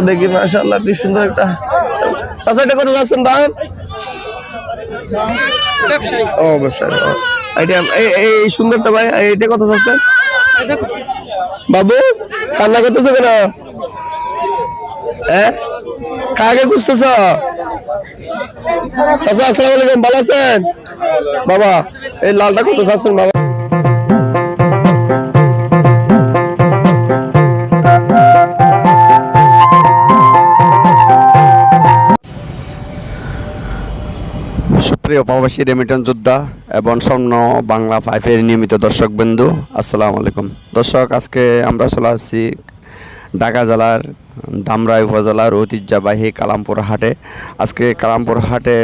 দেখি কি সুন্দর একটা এটা কত যাচ্ছেন দাম? ও ব্যবসা ও। এটা এই- এই এই সুন্দরটা ভাই কত যাচ্ছেন? বাবু, কান্না করতেছো কেন? হ্যাঁ? কাকে খুঁজতেছ? চাচা, আসসালামু ভালো আছেন? বাবা, এই লালটা কত চাচ্ছেন বাবা? প্রবাসী রেমিটন যোদ্ধা এবং স্বর্ণ বাংলা ফাইভের নিয়মিত দর্শক বিন্দু আসসালামু আলাইকুম। দর্শক, আজকে আমরা চলে আসছি ঢাকা জেলার দামরাই উপজেলার ঐতিহ্যবাহী কালামপুর হাটে। আজকে কালামপুর হাটে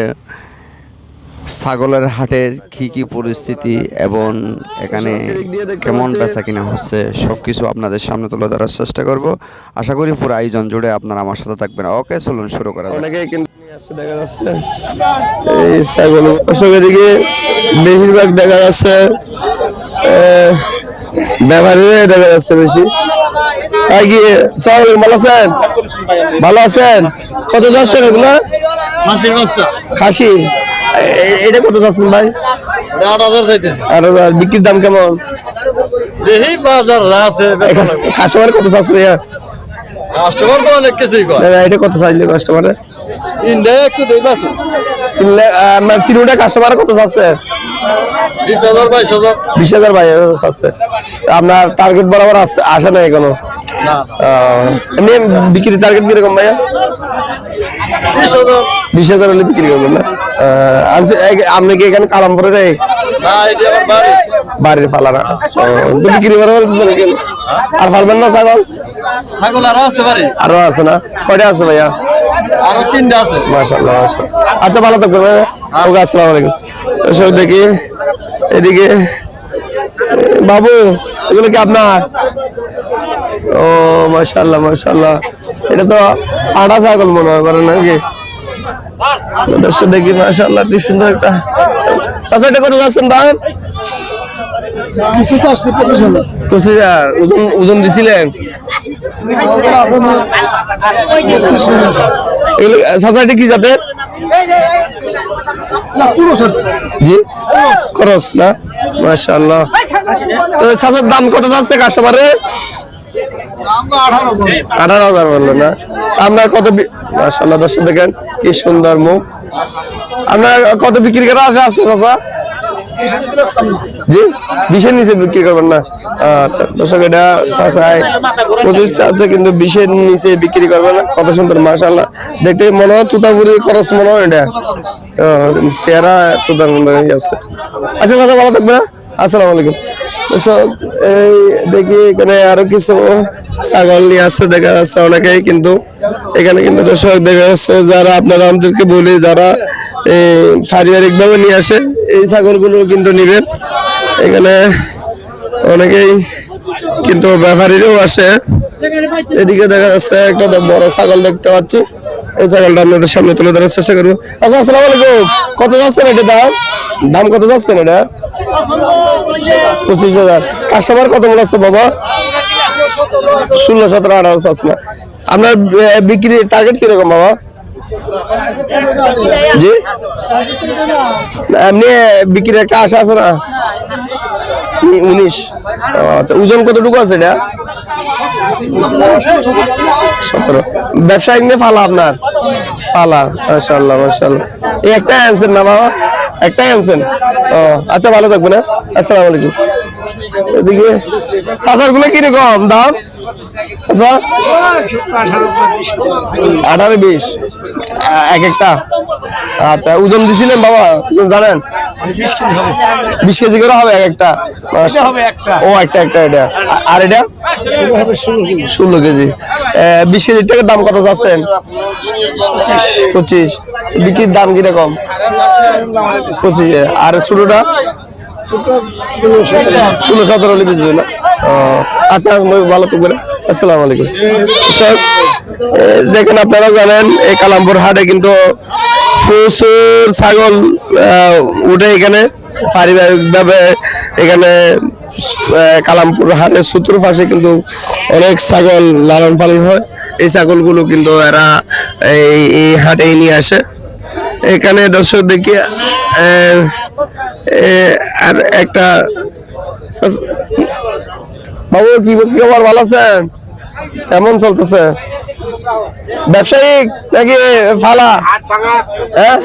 ছাগলের হাটের কি কি পরিস্থিতি এবং এখানে কেমন বেচা কিনা হচ্ছে সব কিছু আপনাদের সামনে তুলে ধরার চেষ্টা করব। আশা করি পুরো আয়োজন জুড়ে আপনারা আমার সাথে থাকবেন। ওকে চলুন শুরু করা যাক। কিন্তু দেখা যাচ্ছে। এই ছাগল এদিকে বেশিরভাগ দেখা যাচ্ছে আহ, ব্যবহারে দেখা যাচ্ছে বেশি। ভালো আছেন? ভালো আছেন? কত যাচ্ছেন এগুলো? খাসি? এটা কত যাচ্ছেন ভাই? আট হাজার চাইতেছে। আট হাজার। বিক্রির দাম কেমন? হাজার আছে কাস্টমার কত চাচ্ছে ভাইয়া? কাস্টমার তো অনেক কিছুই এটা কত চাইলে কাস্টমারে ইন্ডিয়া একটু দেই বাস তিনটা কাস্টমার কত চাচ্ছে? বিশ হাজার বাইশ হাজার। বিশ হাজার আছে আপনার টার্গেট বরাবর আসছে আসে না এখনও? এমনি বিক্রি টার্গেট কীরকম ভাইয়া? বিশ হাজার। হলে বিক্রি করবেন না? আপনি কি এখানে রে বাড়ির না বিক্রি করে ফেলতেছেন আর না ছাগল? ছাগল আরও আছে বাড়ি। আরও আছে না? কয়টা আছে ভাইয়া? আরও তিনটা আছে। মাশাল্লাহ মাশাল্লাহ আচ্ছা ভালো থাকবেন ভাইয়া। ওকে আসসালামু আলাইকুম। এসব দেখি। এদিকে বাবু এগুলো কি আপনার? ও মাশাল্লাহ মাশাল্লাহ এটা তো আটা ছাগল মনে হয় পারে নাকি? দর্শক দেখি মাশাল্লাহ কি সুন্দর একটা চাচা এটা কত যাচ্ছেন দাম? পঁচিশ হাজার। ওজন ওজন দিছিলেন? এটা কি জাতের? জি? খরচ না? মাশাআল্লাহ। তো চাচার দাম কত যাচ্ছে কাস্টমারে আঠারো হাজার বলল না। আপনার কত মাশাআল্লাহ, দর্শক দেখেন, কি সুন্দর মুখ। আপনার কত বিক্রি করা আছে আছে চাচা? জি নিচে বিক্রি করবেন না। আচ্ছা দর্শক, এটা চাচাই পঁচিশ কিন্তু বিশের নিচে বিক্রি করবেন না। কত সুন্দর, মাশাআল্লাহ। দেখতে মনে হয় তুতাপুরি খরচ মনে হয় এটা। চেহারা তুতার আচ্ছা চাচা, ভালো থাকবে না আসসালামু আলাইকুম। দর্শক এই দেখি এখানে আরও কিছু ছাগল নিয়ে আসছে, দেখা যাচ্ছে অনেকেই কিন্তু। এখানে কিন্তু দর্শক দেখা যাচ্ছে যারা আপনারা আমাদেরকে বলি, যারা পারিবারিক ভাবে নিয়ে আসে, এই ছাগলগুলো কিন্তু নিবেন। এখানে অনেকেই কিন্তু ব্যাপারীরাও আসে। এদিকে দেখা যাচ্ছে একটা বড় ছাগল দেখতে পাচ্ছি। এই ছাগলটা আপনাদের সামনে তুলে ধরার চেষ্টা করব। আচ্ছা আসসালামু আলাইকুম। কত যাচ্ছেন এটা দাম? দাম কত যাচ্ছেন এটা? পঁচিশ হাজার। কাস্টমার কত মনে আছে বাবা? ষোলো, সতেরো, আঠারো আছে না? আপনার বিক্রির টার্গেট কীরকম বাবা? জি? এমনি বিক্রির একটা আশা আছে না? উনিশ। আচ্ছা ওজন কতটুকু আছে এটা? সতেরো। ব্যবসায়িক নিয়ে ফালা আপনার? ফালা মাশাল্লাহ মাশাল্লাহ এই একটাই আনছেন না বাবা? একটাই আনছেন? ও আচ্ছা ভালো থাকবেন না আসসালামু আলাইকুম। এদিকে সাজারগুলো কীরকম দাম? আঠারো বিশ। এক একটা। আচ্ছা ওজন দিছিলেন বাবা? জানেন? বিশ কেজি করে হবে এক একটা। ও একটা একটা এটা। আর এটা? ষোলো কেজি। বিশ কেজির টাকার দাম কত চাচ্ছেন? পঁচিশ। বিক্রির দাম কীরকম? পঁচিশ। আর ছোটটা? ষোলো সতেরো। হলে বেচবে না আচ্ছা ভালো তো করে। আসসালামু আলাইকুম। এ, দেখেন আপনারা জানেন এই কালামপুর হাটে কিন্তু প্রচুর ছাগল উঠে এখানে। পারিবারিকভাবে এখানে কালামপুর হাটের চতুর পাশে কিন্তু অনেক ছাগল লালন পালন হয়। এই ছাগলগুলো কিন্তু এরা এই এই হাটেই নিয়ে আসে। এখানে দর্শক দেখি আর একটা বাবু, কি কি খবর? ভালো আছেন? কেমন চলতেছে? ব্যবসায়িক নাকি ফালা হ্যাঁ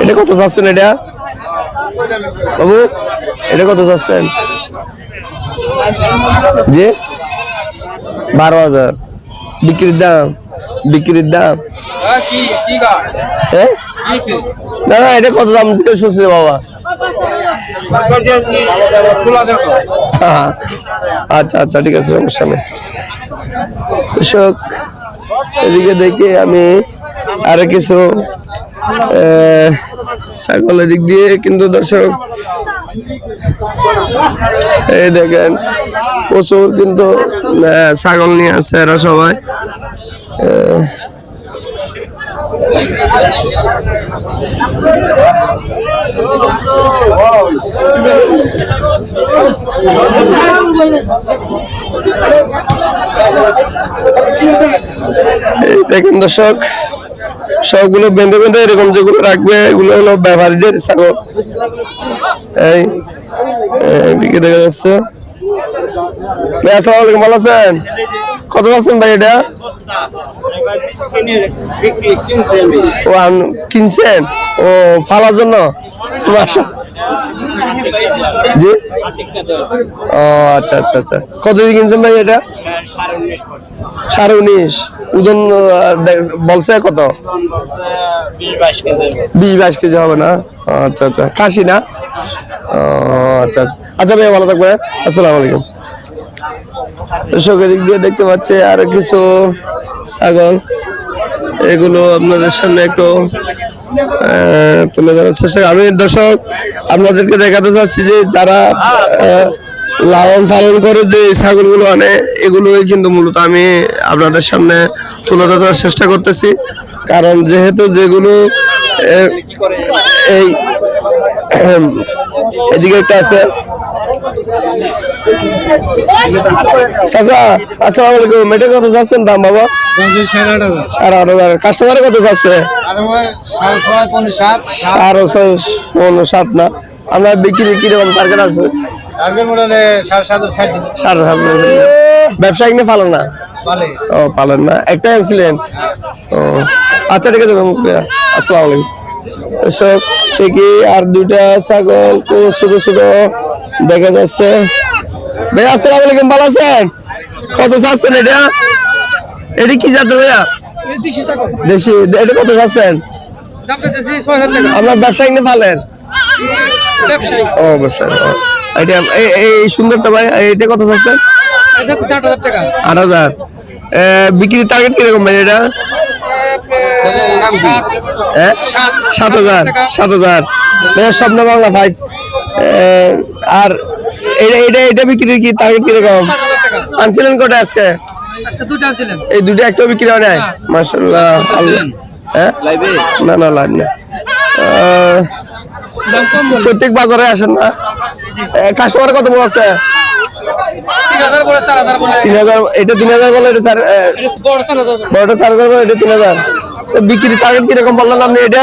এটা কত চাচ্ছেন এটা বাবু এটা কত চাচ্ছেন জি বারো হাজার বিক্রির দাম বিক্রির দাম হ্যাঁ না না এটা কত দাম রে বাবা হ্যাঁ, আচ্ছা আচ্ছা ঠিক আছে সমস্যা নেই কৃষক এদিকে দেখে আমি আরও কিছু ছাগল এদিক দিক দিয়ে, কিন্তু দর্শক, এই দেখেন, প্রচুর কিন্তু ছাগল নিয়ে আছে এরা সবাই। দেখেন দর্শক, সবগুলো বেঁধে বেঁধে এরকম যেগুলো রাখবে, এগুলো হলো ব্যবহারীদের ছাগল। এই এদিকে দেখা যাচ্ছে। ভালো আছেন? কত আছেন ভাই এটা? ও কিনছেন ও ফালার জন্য? জি? ও আচ্ছা আচ্ছা আচ্ছা। কত দিয়ে কিনছেন ভাই এটা? সাড়ে উনিশ। ওজন বলছে কত? বিশ বাইশ কেজি হবে। না? আচ্ছা আচ্ছা। খাসি না? ও, আচ্ছা আচ্ছা। আচ্ছা ভাই ভালো থাকবে আসসালামু আলাইকুম। দর্শকের দিক দিয়ে দেখতে পাচ্ছে আর কিছু ছাগল। এগুলো আপনাদের সামনে একটু তুলে ধরার চেষ্টা আমি দর্শক, আপনাদেরকে দেখাতে চাচ্ছি যে যারা লালন পালন করে যে ছাগলগুলো আনে, এগুলোই কিন্তু মূলত আমি আপনাদের সামনে তুলে ধরার চেষ্টা করতেছি। কারণ যেহেতু যেগুলো এই, এদিকে একটা আছে চাচা আসসালামু আলাইকুম এটা কত যাচ্ছেন দাম বাবা? সাড়ে আট হাজার। কাস্টমারে কত যাচ্ছে? সাড়ে ছয় পনেরো সাত। না? আমরা বিক্রি কীরকম টার্গেট আছে? সাড়ে সাত হাজার ব্যবসায়িক নিয়ে পালেন না? ও পালেন না। একটা আনছিলেন ও। আচ্ছা ঠিক আছে মাহমুদ আসসালামু আলাইকুম এসব থেকে আর দুইটা ছাগল ছোট ছোট দেখা যাচ্ছে। ভাই আসসালামু আলাইকুম ভালো আছেন? কত চাচ্ছেন এটা? এটা কি জাতের ভাইয়া? দেশি এটা কত চাচ্ছেন? আপনার ব্যবসায়িক নিয়ে পালেন ও ব্যবসায়িক ও। এটা এই সুন্দরটা ভাই এটা কত চাচ্ছেন? আট হাজার বিক্রির টার্গেট কীরকম ভাই এটা? হ্যাঁ? সাত। হাজার সাত হাজার। স্বপ্ন বাংলা ফাইভ আর এটা এটা এটা বিক্রির কি টার্গেট কীরকম আনছিলেন কটা আজকে? এই দুটো একটা বিক্রি হয় নাই? মাসাল্লাহ আল্লাহ। হ্যাঁ? না না লাভ না। প্রত্যেক বাজারে আসেন না? কাস্টমার কত বড় আছে? তিন হাজার এটা তিন হাজার বলে এটা বড়টা চার হাজার বলে এটা তিন হাজার। তো বিক্রি টার্গেট কীরকম বললেন আপনি এটা?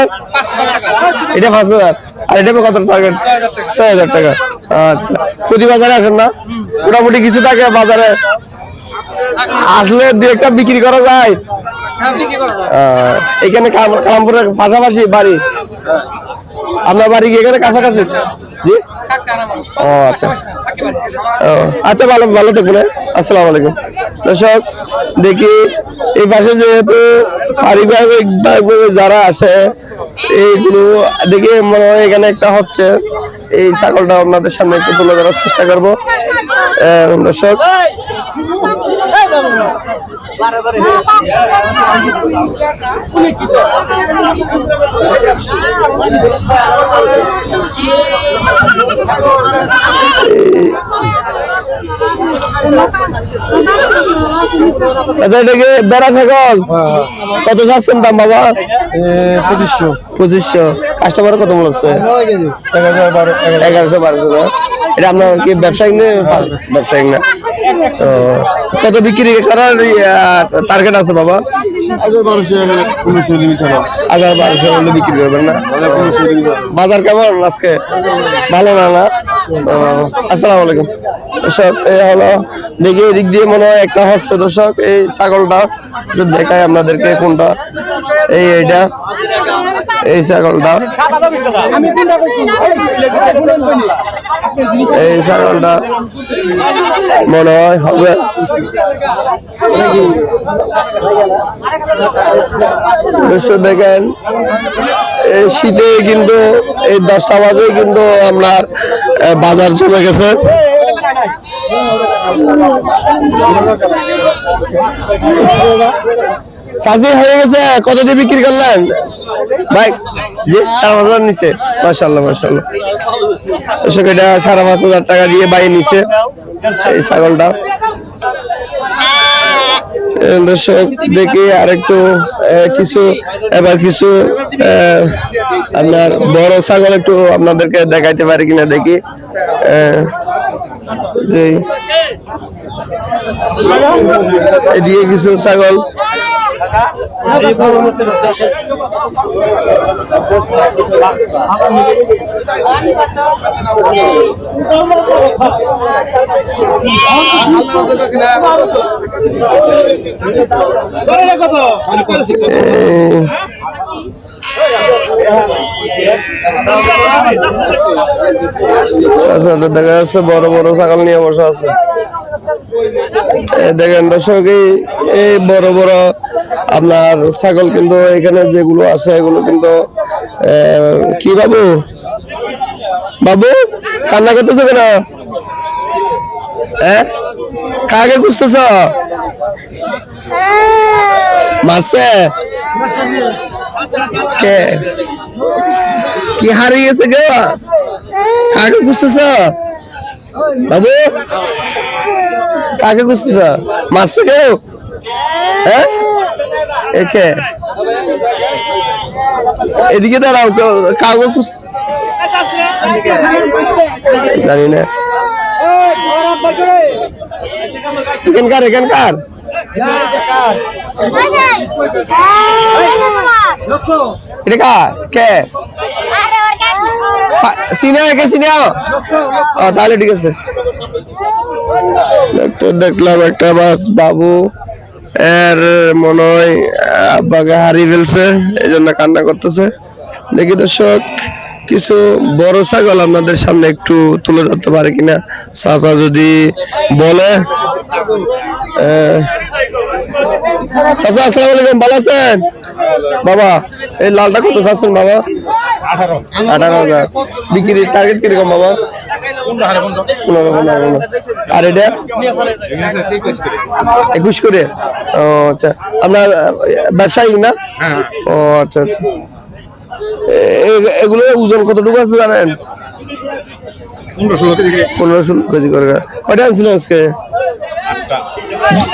এটা পাঁচ হাজার। আর এটা কত টার্গেট ছয় হাজার টাকা। আচ্ছা। প্রতি বাজারে আসেন না? মোটামুটি কিছু থাকে বাজারে? আসলে দু একটা বিক্রি করা যায়। এখানে কালামপুরের পাশাপাশি বাড়ি। আপনার বাড়ি এখানে কাছাকাছি? জি? ও আচ্ছা। ও, আচ্ছা ভালো ভালো থাকুন হ্যাঁ? আসসালামু আলাইকুম। দর্শক দেখি এই পাশে যেহেতু যারা আসে এইগুলো দেখি মনে হয় এখানে একটা হচ্ছে। এই ছাগলটা আপনাদের সামনে একটু তুলে ধরার চেষ্টা করব। দর্শক। আচ্ছা এটা কি বেড়া ছাগল? কত যাচ্ছেন দাম বাবা? পঁচিশশো। পঁচিশশো। কাস্টমার কত বলছে এগারোশো বারোশো? এটা আপনার কি ব্যবসায়িক না? ব্যবসায়িক না। তো কত বিক্রি করার টার্গেট আছে বাবা? হাজার বারোশো হলে বিক্রি করবেন না? বাজার কেমন আজকে? ভালো না না? আসসালামু আলাইকুম। দর্শক এই হলো দেখি এদিক দিয়ে মনে হয় একটা হচ্ছে দর্শক, এই ছাগলটা একটু দেখাই আপনাদেরকে কোনটা। এই এইটা, এই ছাগলটা। এই ছাগলটা মনে হয় হবে। দেখেন, এই শীতে কিন্তু, এই দশটা বাজে কিন্তু আপনার বাজার চলে গেছে। সাজি হয়ে গেছে, কত দিয়ে বিক্রি করলেন? ভাই পাঁচ হাজার নিচে দর্শক, এটা সাড়ে পাঁচ হাজার টাকা দিয়ে বাইরে নিচে এই ছাগলটা। দর্শক, দেখি আর একটু কিছু, এবার কিছু আপনার বড় ছাগল একটু আপনাদেরকে দেখাইতে পারি কিনা দেখি। যে, এদিকে কিছু ছাগল দেখা যাচ্ছে বড় বড় ছাগল নিয়ে বসে আছে। দেখেন দর্শক, এই বড় বড় আপনার ছাগল কিন্তু এখানে যেগুলো আছে, এগুলো কিন্তু কি বাবু? বাবু, কান্না করতেছো কেন? কাকে খুঁজতেছ? মাসে কে? কি হারিয়ে গেছে কে কাকে খুঁজতেছ? বাবু কাকে খুঁজতেছ মারছে কেউ হ্যাঁ একে এদিকে দাঁড়াও কেউ- কাউকে খুঁজ জানি না এখানকার এখানকার এটা কার কে তাহলে ঠিক আছে। তো দেখলাম একটা বাস, বাবু, এর মনে হয় আব্বাকে হারিয়ে ফেলছে, এই জন্য কান্না করতেছে। দেখি দর্শক, কিছু বড় ছাগল আপনাদের সামনে একটু তুলে ধরতে পারে কিনা? চাচা যদি বলে। চাচা, আসসালাম ভালো আছেন? বাবা, এই লালটা কত চাচ্ছেন, বাবা? আঠারো। হাজার। বিক্রির টার্গেট কীরকম বাবা? পনেরো পনেরো পনেরো। আর এটা? একুশ করে? ও আচ্ছা। আপনার আহ, ব্যবসায়িক না? ও আচ্ছা আচ্ছা। এ- এ- এগুলোর ওজন কতটুকু আছে জানেন? পনেরো ষোলো কেজি করে। কয়টা আনছিলেন আজকে?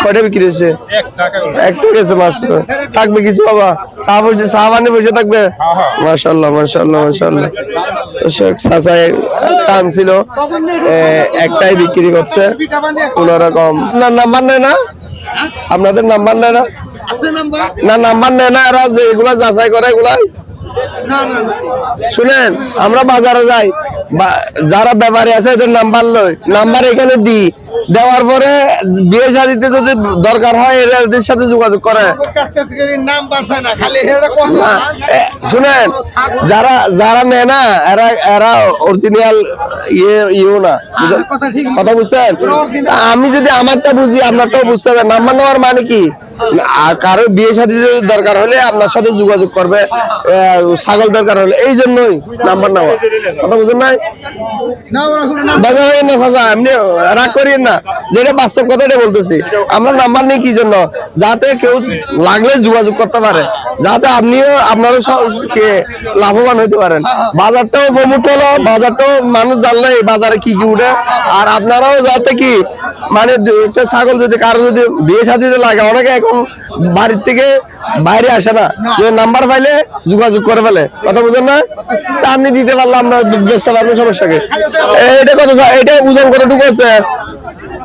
কয়টা বিক্রি হয়েছে? একটা গেছে মাস থাকবে কিছু বাবা? চা বসে চা বানিয়ে বসে থাকবে দর্শক টান ছিল। একটাই বিক্রি করছে কোন রকম আপনার নাম্বার নেয় না? আপনাদের নাম্বার নেয় না? না নাম্বার নেয় না এরা যেগুলা যাচাই করে এগুলা শুনেন আমরা বাজারে যাই। যারা ব্যাপারী আছে এদের নাম্বার লই। নাম্বার এখানে দিই দেওয়ার পরে বিয়ে শাদিতে যদি দরকার হয় এদের সাথে যোগাযোগ করে। শুনেন যারা যারা নেয় না এরা এরা অরিজিনাল ইয়ে ইয়েও না। কথা বুঝছেন? আমি যদি আমারটা বুঝি আপনারটাও বুঝতে হবে। নাম্বার নেওয়ার মানে কি? আর কারও বিয়ে যদি দরকার হলে আপনার সাথে যোগাযোগ করবে। এ, ছাগল দরকার হলে, এই জন্যই নাম্বার নেওয়া। কথা বুঝেন নাই? রাগ না। যেটা বাস্তব বলতেছি। আমরা নাম্বার নেই কি জন্য? যাতে কেউ লাগলে যোগাযোগ করতে পারে। যাতে আপনিও আপনারও লাভবান হইতে পারেন। বাজারটাও প্রমোট হলো, বাজারটাও মানুষ জানলে বাজারে কি কি উঠে। আর আপনারাও যাতে কি মানে ছাগল যদি, কারও যদি বিয়ে সাথে লাগে, অনেকে এখন বাড়ির থেকে বাইরে আসে না। নাম্বার পাইলে যোগাযোগ করে ফেলে। কথা বুঝেন না? আপনি দিতে পারলে আমরা ব্যস্ত পারব সমস্যাকে এটা কত এটা ওজন কতটুকু আছে?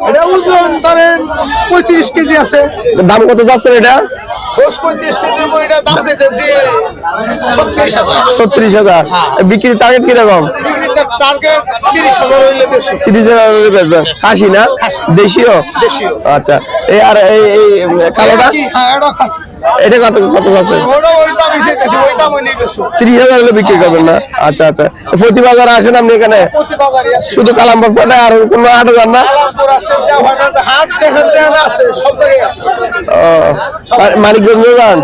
এটা ওজন ধরেন পঁয়ত্রিশ কেজি আছে। দাম কত যাচ্ছে এটা? ছত্রিশ হাজার। বিক্রির টার্গেট কীরকম? তিরিশ হলে বেচবেন খাসি না? দেশীয়। আচ্ছা। এই আর এই কালোটা? হ্যাঁ এটা কত কত আছে? ত্রিশ হাজার হলে বিক্রি করবেন না? আচ্ছা আচ্ছা। প্রতি বাজারে আসেন আপনি এখানে? শুধু কালামপুর ফোটে আর কোনো হাট যান না? মানিকগঞ্জ যান?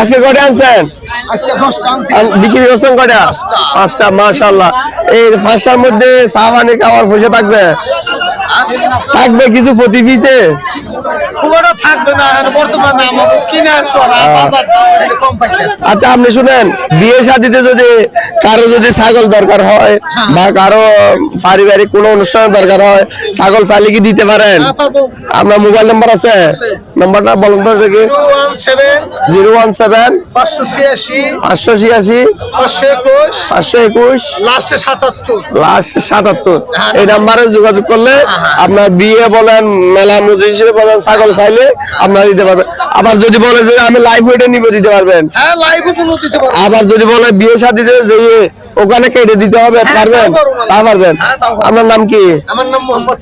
আজকে কটা আনছেন? বিক্রি করছেন কটা? পাঁচটা। মাশাল্লাহ এই পাঁচটার মধ্যে চা পানি খাওয়ার পয়সা থাকবে। থাকবে কিছু প্রতি আচ্ছা আপনি শুনেন বিয়ে শাদিতে যদি কারও যদি ছাগল দরকার হয় বা কারও পারিবারিক কোনো অনুষ্ঠানের দরকার হয় ছাগল চাইলে কি দিতে পারেন? হ্যাঁ, আপনার মোবাইল নাম্বার আছে। নাম্বারটা বলুন তো দেখি। জিরো ওয়ান সেভেন পাঁচশো ছিয়াশি পাঁচশো ছিয়াশি পাঁচশো একুশ পাঁচশো একুশ লাস্টে সাতাত্তর লাস্ট সাতাত্তর। এই নাম্বারে যোগাযোগ করলে আপনার বিয়ে বলেন মেলা মজুরি হিসেবে বলেন ছাগল চাইলে আপনারা দিতে পারবেন। আবার যদি বলে যে আমি লাইফ ওয়েটে নিবে দিতে পারবেন। হ্যাঁ দিতে পারব আবার যদি বলে বিয়ে শাদিতে যে ওখানে কেটে দিতে হবে হ্যাঁ, পারবেন? তা পারবেন? হ্যাঁ। আপনার নাম কি? আমার নাম মোহাম্মদ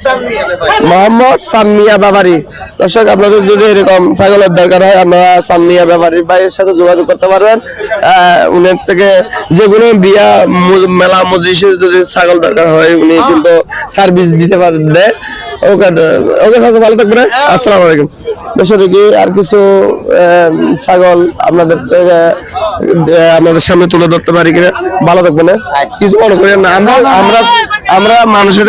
ভাই মোহাম্মদ সানমিয়া ব্যাপারী দর্শক আপনাদের যদি এরকম ছাগলের দরকার হয় আপনারা সানমিয়া ব্যাপারীর ভাইয়ের সাথে যোগাযোগ করতে পারবেন। আহ, উনার থেকে যে কোনো বিয়া মেলা মজিষে যদি ছাগল দরকার হয় উনি কিন্তু সার্ভিস দিতে পারে দেয় ওকে ওকে ভালো থাকবেন হ্যাঁ? আসসালামু আলাইকুম। দর্শক দেখি আর কিছু ছাগল আপনাদের থেকে আপনাদের সামনে তুলে ধরতে পারি কিনা ভালো থাকবেন হ্যাঁ? কিছু মনে করেন না আমরা আমরা আমরা মানুষের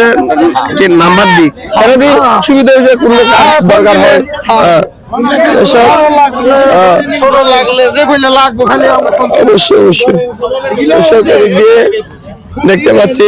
নাম্বার দিই। কেন দিই সুবিধা হয়েছে কোনো দরকার হয় অবশ্যই অবশ্যই। দিয়ে দেখতে পাচ্ছি।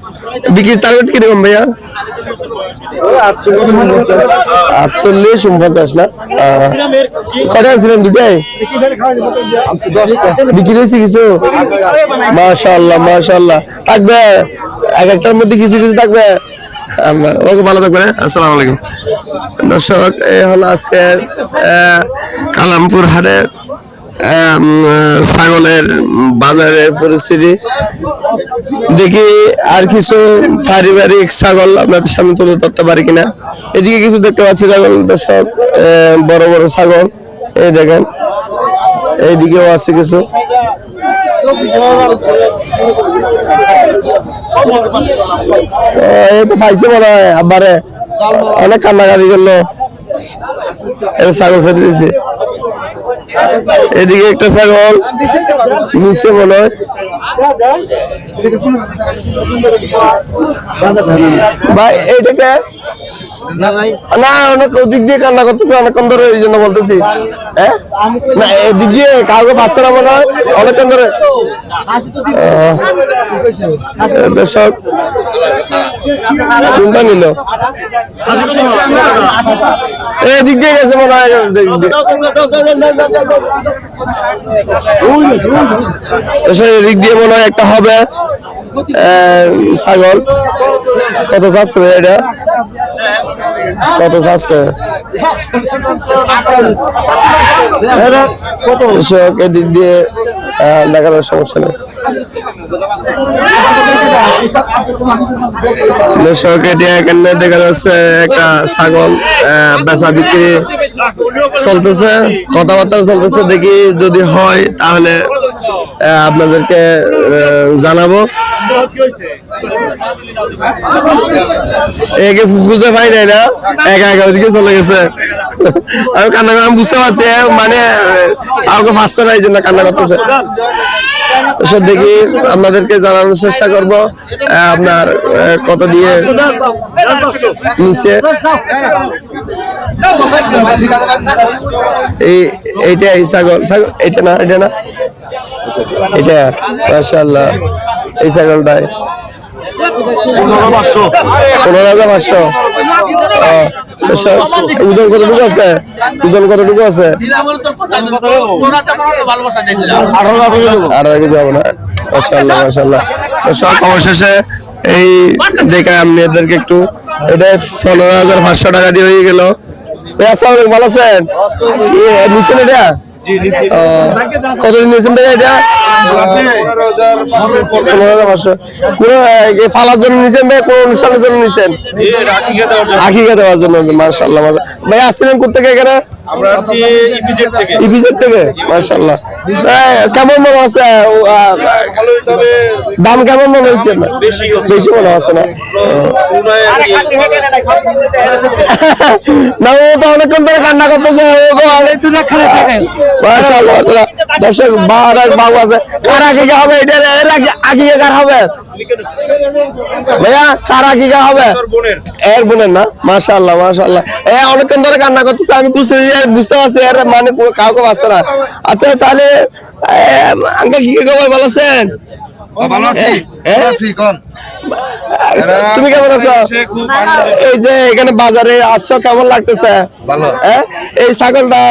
বিক্রির টার্গেট কীরকম ভাইয়া? আটচল্লিশ, উনপঞ্চাশ। না? কটা আনছিলেন দুটাই? বিক্রি হয়েছে কিছু? মাশাল্লাহ মাশাল্লাহ থাকবে? এক একটার মধ্যে কিছু কিছু থাকবে? ভালো থাকবেন হ্যাঁ? আসসালামু আলাইকুম। দর্শক এই হলো আজকের কালামপুর হাটের ছাগলের বাজারের পরিস্থিতি। দেখি আর কিছু পারিবারিক ছাগল আপনাদের সামনে তুলে ধরতে পারি কিনা। এদিকে কিছু দেখতে পাচ্ছি ছাগল দর্শক বড় বড় ছাগল। এই দেখেন, এইদিকেও আছে কিছু। এই তো পাইছে মনে হয় আবারে অনেক কান্নাকাটি করল। ছাগল ছেড়ে দিয়েছে। এদিকে একটা ছাগল নিচে মনে হয়। ভাই এইটাকে না অনেক ওদিক দিয়ে কান্না করতেছে অনেকক্ষণ ধরে এই জন্য বলতেছি। হ্যাঁ না এদিক দিয়ে কাউকে পাচ্ছে না মনে হয় অনেকক্ষণ ধরে। দর্শক কোনটা নিল। এদিক দিয়ে গেছে মনে হয় এদিক দিয়ে। মনে হয় একটা হবে। ছাগল। কত চাচ্ছে এটা? কত কৃষক এদিক দিয়ে দেখানোর সমস্যা নেই। এখানে দেখা যাচ্ছে একটা ছাগল বেচা বিক্রি চলতেছে, কথাবার্তা চলতেছে। দেখি যদি হয়, তাহলে আপনাদেরকে জানাব। একে নাই না। একা একা ওদিকে চলে গেছে। আমি কান্না আমি বুঝতে পারছি মানে এই জন্য কান্না করতেছে। দেখি, আপনাদেরকে জানানোর চেষ্টা করব আপনার কত দিয়ে নিচে। এই, এইটাই, ছাগল ছাগল এটা না এটা না? এটা মাশাআল্লাহ। এই পনেরো হাজার পাঁচশো। ও, ওজন কতটুকু আছে? ওজন কতটুকু আছে? আঠারো কেজি হবে না? মাশাআল্লাহ মাশাআল্লাহ। দর্শক অবশেষে এই দেখে আমি এদেরকে একটু এটা পনেরো হাজার পাঁচশো টাকা দিয়ে হয়ে গেল। ভালো আছেন? এটা? কতদিন নিয়েছেন ভাই এটা? পনেরো হাজার পাঁচশো। কোনো এই ফালার জন্য নিছেন ভাই? কোন অনুষ্ঠানের জন্য নিছেন? আকিকা দেওয়ার জন্য। মার্শাল্লাহ ভাই আসছিলেন কোথেকে এখানে? আমরা আসছি ইপিজেড থেকে। ইপিজেড থেকে? মাশাআল্লাহ। কেমন মনে তবে দাম কেমন মনে হচ্ছে? আপনার? বেশি মনে আছে না? ও তো অনেকক্ষণ ধরে কান্না করতেছে ও মাশাআল্লাহ। দর্শক বাবু আছে। কার হবে? এটা এর আগে কার হবে? ভাইয়া কার হবে? এর বোনের না? মাশাআল্লাহ মাশাআল্লাহ। এ অনেকক্ষণ ধরে কান্না করতেছে আমি খুশি হয়ে বুঝতে পারছি এর মানে কোনো কাউকে পাচ্ছে না। আচ্ছা তাহলে আঙ্কেল কি খবর? কোন? তুমি কেমন আছো? এই যে এখানে বাজারে আসছো কেমন লাগতেছে? হ্যাঁ এই ছাগলটা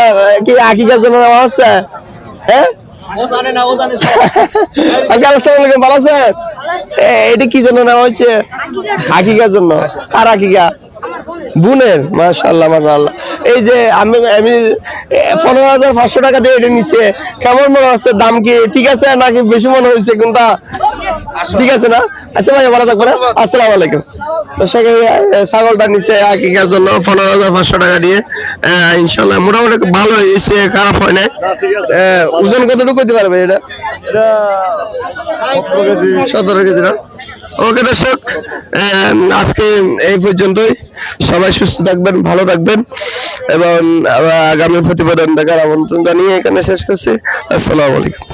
কি আকিকার জন্য নেওয়া হচ্ছে? হ্যাঁ? আঙ্কেল আসসালামু আলাইকুম ভালো আছেন এটা কি জন্য নেওয়া হয়েছে? আকিকার জন্য। কার আকিকা? বোনের। মাশাল্লাহ মাশাল্লাহ এই যে আমি আমি পনেরো হাজার পাঁচশো টাকা দিয়ে এটা নিচ্ছে কেমন মনে হচ্ছে? দাম কি ঠিক আছে নাকি বেশি মনে হয়েছে কোনটা? ঠিক আছে না? আচ্ছা ভাই ভালো থাকব না আসসালামু আলাইকুম। দর্শক ছাগলটা নিচে আকিকার জন্য পনেরো হাজার পাঁচশো টাকা দিয়ে ইনশাল্লাহ মোটামুটি ভালো হয়েছে খারাপ হয় না ওজন কতটুকু দিতে পারবে এটা? সতেরো কেজি। না? ওকে দর্শক আজকে এই পর্যন্তই। সবাই সুস্থ থাকবেন ভালো থাকবেন এবং আগামী প্রতিবেদন দেখার আমন্ত্রণ জানিয়ে এখানে শেষ করছি। আসসালামু আলাইকুম।